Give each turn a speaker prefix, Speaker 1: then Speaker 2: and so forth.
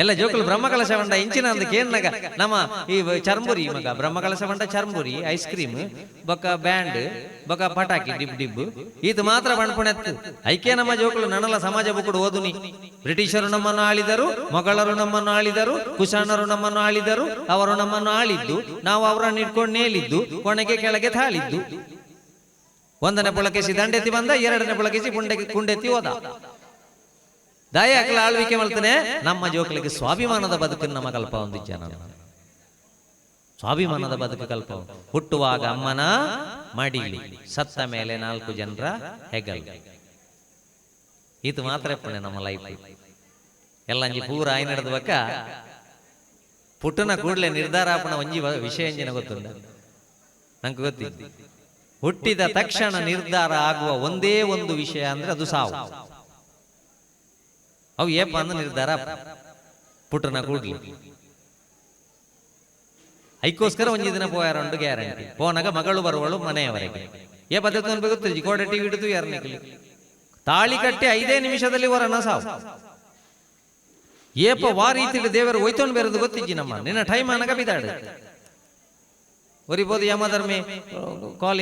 Speaker 1: ಎಲ್ಲ ಜೋಕುಲು ಬ್ರಹ್ಮಕಲಶ ಬಂಡ ಇಂಚಿನ ಅದಕ್ಕೆ ಏನಾಗ ನಮ್ಮ ಈ ಚರ್ಮುರಿ ಮಗ ಬ್ರಹ್ಮಕಲಶ ಬಂಡ ಚರ್ಮುರಿ ಐಸ್ ಕ್ರೀಮ್ ಬೊಕ್ಕ ಬ್ಯಾಂಡ್ ಬೊಕ್ಕ ಪಟಾಕಿ ಡಿಬ್ ಡಿಬ್. ಇದು ಮಾತ್ರ ಬಣ್ಪುಣೆತ್ತು. ಐಕೆ ನಮ್ಮ ಜೋಕುಲು ನನಲ ಸಮಾಜ ಬುಕ್ಕುಡು ಓದುನಿ. ಬ್ರಿಟಿಷರು ನಮ್ಮನ್ನು ಆಳಿದರು ಮೊಘಲರು ನಮ್ಮನ್ನು ಆಳಿದರು ಕುಶಾಣರು ನಮ್ಮನ್ನು ಆಳಿದರು ಅವರು ನಮ್ಮನ್ನು ಆಳಿದ್ದು ನಾವು ಅವರನ್ನು ಇಟ್ಕೊಂಡು ನೇಲಿದ್ದು ಕೊನೆಗೆ ಕೆಳಗೆ ತಾಳಿದ್ದು. ಒಂದನೇ ಪುಳಕೆಸಿ ದಂಡೆತ್ತಿ ಬಂದ ಎರಡನೇ ಪುಳಕೆಸಿ ಕುಂಡೆ ಕುಂಡೆತ್ತಿ ಹೋದ. ದಾಯಾಕಲ ಆಳ್ವಿಕೆ ಮಾಡ್ತಾನೆ ನಮ್ಮ ಜೋಕಲಿಗೆ ಸ್ವಾಭಿಮಾನದ ಬದುಕನ್ನು ನಮ್ಮ ಕಲ್ಪ ಹೊಂದಿದ್ದ ನಾನು. ಸ್ವಾಭಿಮಾನದ ಬದುಕು ಕಲ್ಪ ಹುಟ್ಟುವಾಗ ಅಮ್ಮನ ಮಡಿಲಿ ಸತ್ತ ಮೇಲೆ ನಾಲ್ಕು ಜನರ ಹೆಗಲ್. ಇದು ಮಾತ್ರ ಪುಣ್ಯ ನಮ್ಮ ಲೈಫ್ ಎಲ್ಲ ಅಂಜಿ ಪೂರ ಆಯ್ ನಡೆದವಕ್ಕ ಪುಟ್ಟನ ಕೂಡಲೇ ನಿರ್ಧಾರಾಪಣ ಒಂಜಿ ವಿಷಯ ಎಂಜಿನ ಗೊತ್ತುಂಡು? ನಂಗೆ ಗೊತ್ತಿದ್ದು. ಹುಟ್ಟಿದ ತಕ್ಷಣ ನಿರ್ಧಾರ ಆಗುವ ಒಂದೇ ಒಂದು ವಿಷಯ ಅಂದ್ರೆ ಅದು ಸಾವು. ಅವು ಏಪ ಅಂದ್ರೆ ನಿರ್ಧಾರ ಪುಟ್ಟನ ಕೂಡ್ಲಿ ಐಕೋಸ್ಕರ ಒಂಜಿ ದಿನ ಪೋಯಾರಂಡು ಗ್ಯಾರಂಟಿ. ಪೋನಾಗ ಮಗಳು ಬರುವಳು ಮನೆಯವರೆಗೆ. ಏ ಪದ್ಧತಿ ಅನ್ಬೇಕು ಕೋಡೆ ಟಿವಿ ಹಿಡಿದು ಯಾರನಿಗೆ ತಾಳಿ ಕಟ್ಟಿ ಐದೇ ನಿಮಿಷದಲ್ಲಿ ವರನ ಸಾವು. ಏಪ ವಾ ರೀತಿಯಲ್ಲಿ ದೇವರು ಒಯ್ತೊಂಡು ಬೇರೆದು ಗೊತ್ತಿಜ್ಜಿ ನಮ್ಮ. ನಿನ್ನ ಟೈಮ್ ಅನಗ ಬಿದ್ದಾಡು ಒರಿಬೋದು ಯಮಧರ್ಮಿ ಕಾಲಿಂಗ್